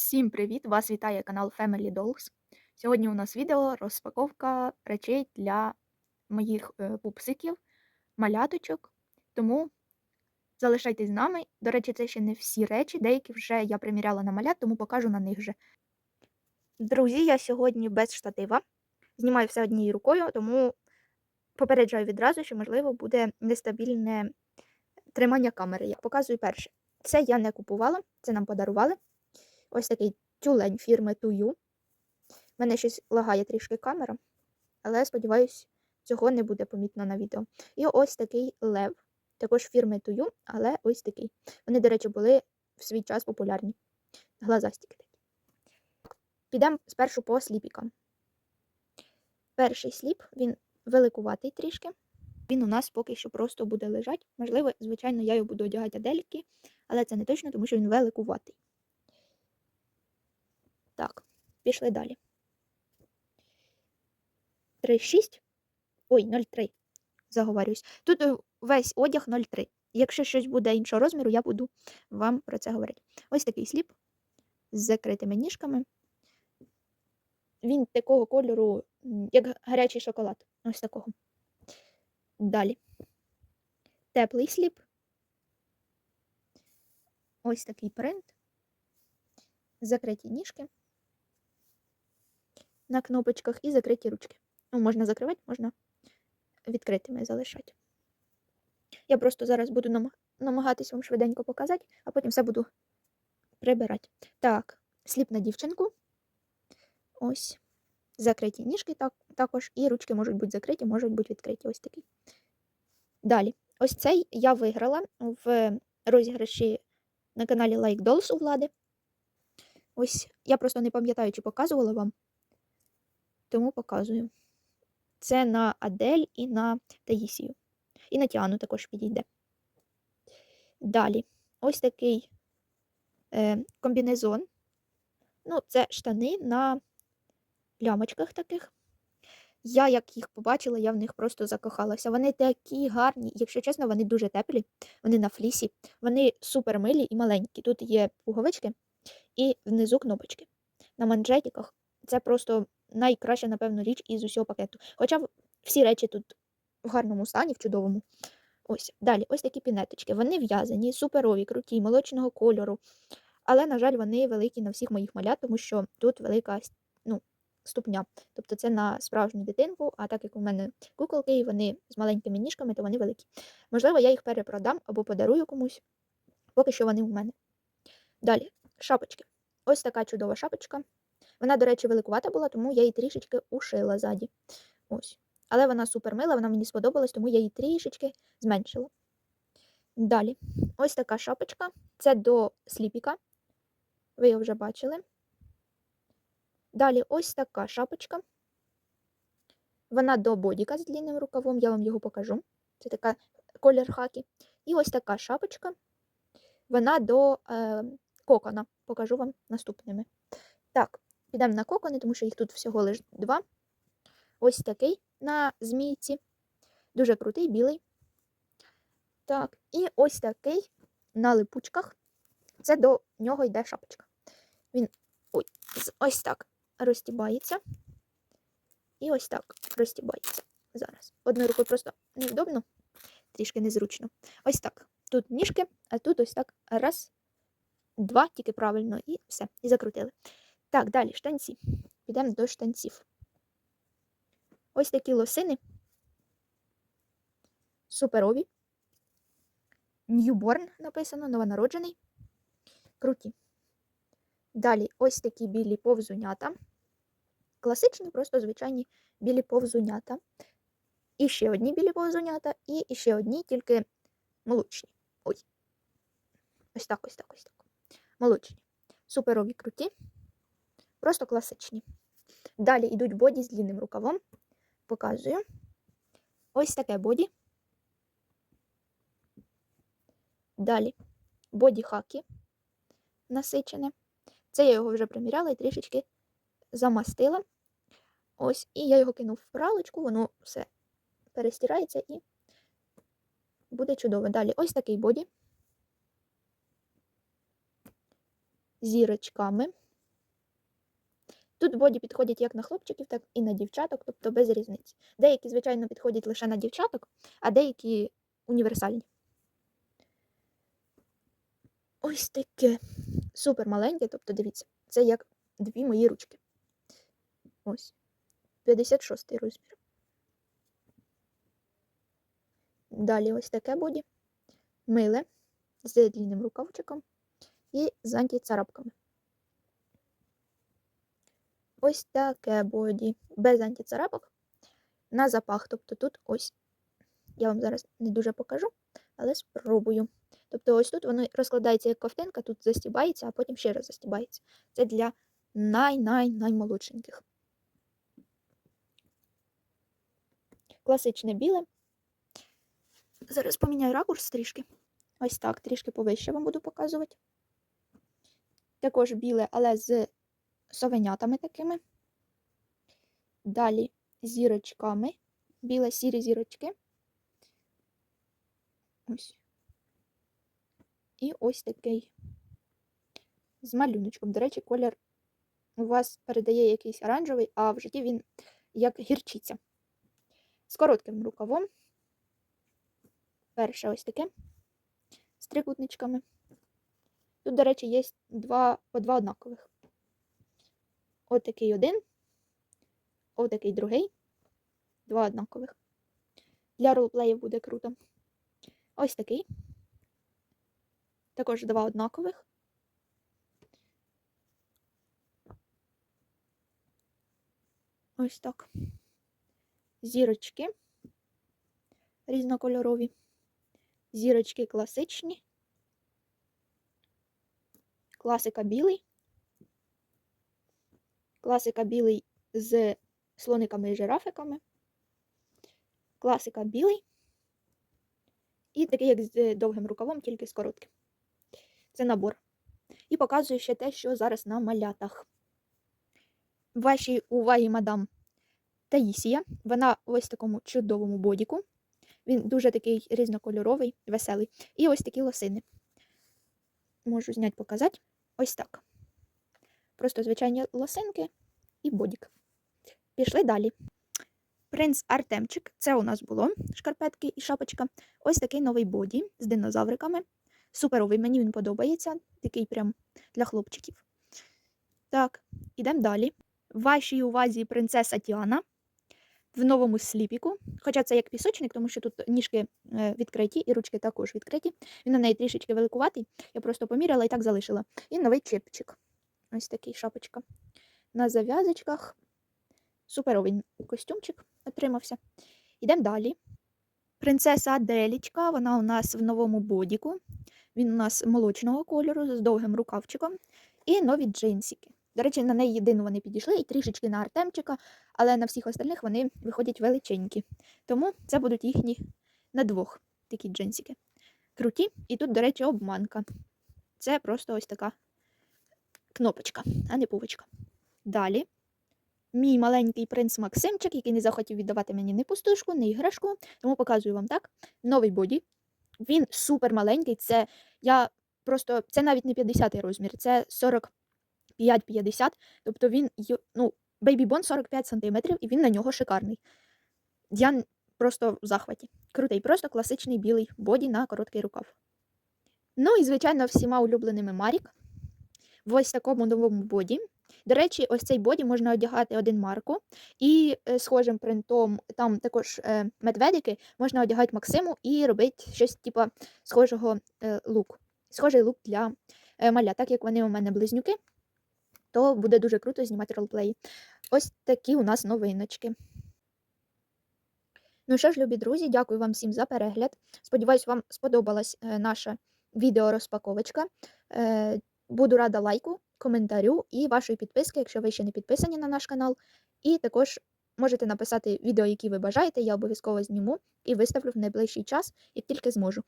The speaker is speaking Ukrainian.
Всім привіт! Вас вітає канал Family Dolls. Сьогодні у нас відео розпаковка речей для моїх е, пупсиків, маляточок. Тому залишайтесь з нами. До речі, це ще не всі речі, деякі вже я приміряла на малят, тому покажу на них вже. Друзі, я сьогодні без штатива. Знімаю все однією рукою, тому попереджаю відразу, що, можливо, буде нестабільне тримання камери. Я показую перше. Це я не купувала, це нам подарували. Ось такий тюлень фірми Тую. У мене щось лагає трішки камера, але сподіваюсь, цього не буде помітно на відео. І ось такий лев, також фірми Тую, але ось такий. Вони, до речі, були в свій час популярні. Глазастіки такі. Підемо спершу по сліпікам. Перший сліп, він великуватий трішки. Він у нас поки що просто буде лежати. Можливо, звичайно, я його буду одягати адельки, але це не точно, тому що він великуватий. Так, пішли далі. 3,6. Ой, 0,3. Заговорюсь. Тут е, весь одяг 0,3. Якщо щось буде іншого розміру, я буду вам про це говорити. Ось такий сліп з закритими ніжками. Він такого кольору, як гарячий шоколад. Ось такого. Далі. Теплий сліп. Ось такий принт. Закриті ніжки на кнопочках і закриті ручки. Ну, можна закривати, можна відкритими залишати. Я просто зараз буду намагатись вам швиденько показати, а потім все буду прибирати. Так, сліп на дівчинку. Ось. Закриті ніжки так, також, і ручки можуть бути закриті, можуть бути відкриті. Ось такі. Далі, ось цей я виграла в розіграші на каналі Like Dolls у влади. Ось я просто не пам'ятаю, чи показувала вам тому показую. Це на Адель і на Таїсію. І на Тіану також підійде. Далі, ось такий е, комбінезон. Ну, це штани на лямочках таких. Я, як їх побачила, я в них просто закохалася. Вони такі гарні, якщо чесно, вони дуже теплі, вони на флісі, вони супер милі і маленькі. Тут є пуговички і внизу кнопочки. На манжетиках це просто найкраща, напевно, річ із усього пакету. Хоча всі речі тут в гарному стані, в чудовому. Ось, Далі, ось такі пінеточки. Вони в'язані, суперові, круті, молочного кольору. Але, на жаль, вони великі на всіх моїх малят, тому що тут велика ну, ступня. Тобто це на справжню дитинку, а так як у мене куколки, і вони з маленькими ніжками, то вони великі. Можливо, я їх перепродам або подарую комусь, поки що вони у мене. Далі, шапочки. Ось така чудова шапочка. Вона, до речі, великувата була, тому я її трішечки ушила ззаді. Ось. Але вона супер мила, вона мені сподобалась, тому я її трішечки зменшила. Далі, ось така шапочка. Це до сліпіка. Ви його вже бачили. Далі ось така шапочка. Вона до бодіка з длинним рукавом, я вам його покажу. Це така колір хакі. І ось така шапочка. Вона до е, кокона. Покажу вам наступними. Так, Підемо на кокони, тому що їх тут всього лише два. Ось такий на змійці. Дуже крутий, білий. Так, і ось такий на липучках. Це до нього йде шапочка. Він ось так розтібається. І ось так розтібається. Зараз. Одною рукою просто невдобно, трішки незручно. Ось так. Тут ніжки, а тут ось так. Раз, два, тільки правильно, і все. І закрутили. Так, далі штанці. Підемо до штанців. Ось такі лосини. Суперові. Newborn написано, новонароджений. Круті. Далі ось такі білі повзунята. Класичні, просто звичайні білі повзунята. І ще одні білі повзунята, і ще одні, тільки молочні. Ой. Ось так, ось так, ось так. Молочні. Суперові круті. Просто класичні. Далі йдуть боді з длинним рукавом. Показую. Ось таке боді. Далі боді хаки насичене. Це я його вже приміряла і трішечки замастила. Ось, і я його кинув в пралочку, воно все перестирається і буде чудово. Далі ось такий боді. Зірочками Тут боді підходять як на хлопчиків, так і на дівчаток, тобто без різниці. Деякі, звичайно, підходять лише на дівчаток, а деякі універсальні. Ось таке супер маленьке, тобто дивіться, це як дві мої ручки. Ось. 56-й розмір. Далі ось таке боді. Миле з длинним рукавчиком і з антицарапками. Ось таке боді без антицарапок на запах. Тобто тут ось, я вам зараз не дуже покажу, але спробую. Тобто ось тут воно розкладається як ковтинка, тут застібається, а потім ще раз застібається. Це для най-най-наймолодшеньких. Класичне біле. Зараз поміняю ракурс трішки. Ось так, трішки повище вам буду показувати. Також біле, але з совенятами такими. Далі зірочками. Біле сірі зірочки. Ось. І ось такий з малюночком. До речі, колір у вас передає якийсь оранжевий, а в житті він як гірчиця. З коротким рукавом. Перше ось таке з трикутничками. Тут, до речі, є два, по два однакових. Отакий один, отакий другий, два однакових. Для ролплеїв буде круто. Ось такий. Також два однакових. Ось так. Зірочки різнокольорові. Зірочки класичні. Класика білий. Класика білий з слониками і жирафиками. Класика білий. І такий, як з довгим рукавом, тільки з коротким. Це набор. І показую ще те, що зараз на малятах. Вашій увазі, мадам Таїсія. Вона в ось такому чудовому бодіку. Він дуже такий різнокольоровий, веселий. І ось такі лосини. Можу зняти, показати. Ось так. Просто звичайні лосинки і бодік. Пішли далі. Принц Артемчик, це у нас було шкарпетки і шапочка. Ось такий новий боді з динозавриками. Суперовий, мені він подобається. Такий прям для хлопчиків. Так, ідемо далі. В вашій увазі принцеса Тіана в новому сліпіку. Хоча це як пісочник, тому що тут ніжки е, відкриті і ручки також відкриті. Він на неї трішечки великуватий. Я просто поміряла і так залишила. І новий чепчик. Ось такий шапочка. На зав'язочках. Суперовий костюмчик отримався. Йдемо далі. Принцеса Аделічка, вона у нас в новому бодіку. Він у нас молочного кольору з довгим рукавчиком. І нові джинсики. До речі, на неї єдину вони підійшли і трішечки на Артемчика, але на всіх остальних вони виходять величенькі. Тому це будуть їхні на двох такі джинсики. Круті. І тут, до речі, обманка. Це просто ось така кнопочка, а не пувочка. Далі. Мій маленький принц Максимчик, який не захотів віддавати мені ні пустушку, ні іграшку, тому показую вам так. Новий боді. Він супер маленький. Це я просто це навіть не 50 розмір, це 45-50. Тобто він ну, Bond 45 см, і він на нього шикарний. Я просто в захваті. Крутий, просто класичний білий боді на короткий рукав. Ну і, звичайно, всіма улюбленими Марік. В ось такому новому боді. До речі, ось цей боді можна одягати один марку, і е, схожим принтом, там також е, медведики, можна одягати Максиму і робити щось типу схожого е, луку. Схожий лук для маля. Так як вони у мене близнюки, то буде дуже круто знімати ролплеї. Ось такі у нас новиночки. Ну що ж, любі друзі, дякую вам всім за перегляд. Сподіваюсь, вам сподобалась наша відеорозпаковочка. Буду рада лайку, коментарю і вашої підписки, якщо ви ще не підписані на наш канал. І також можете написати відео, які ви бажаєте, я обов'язково зніму і виставлю в найближчий час, як тільки зможу.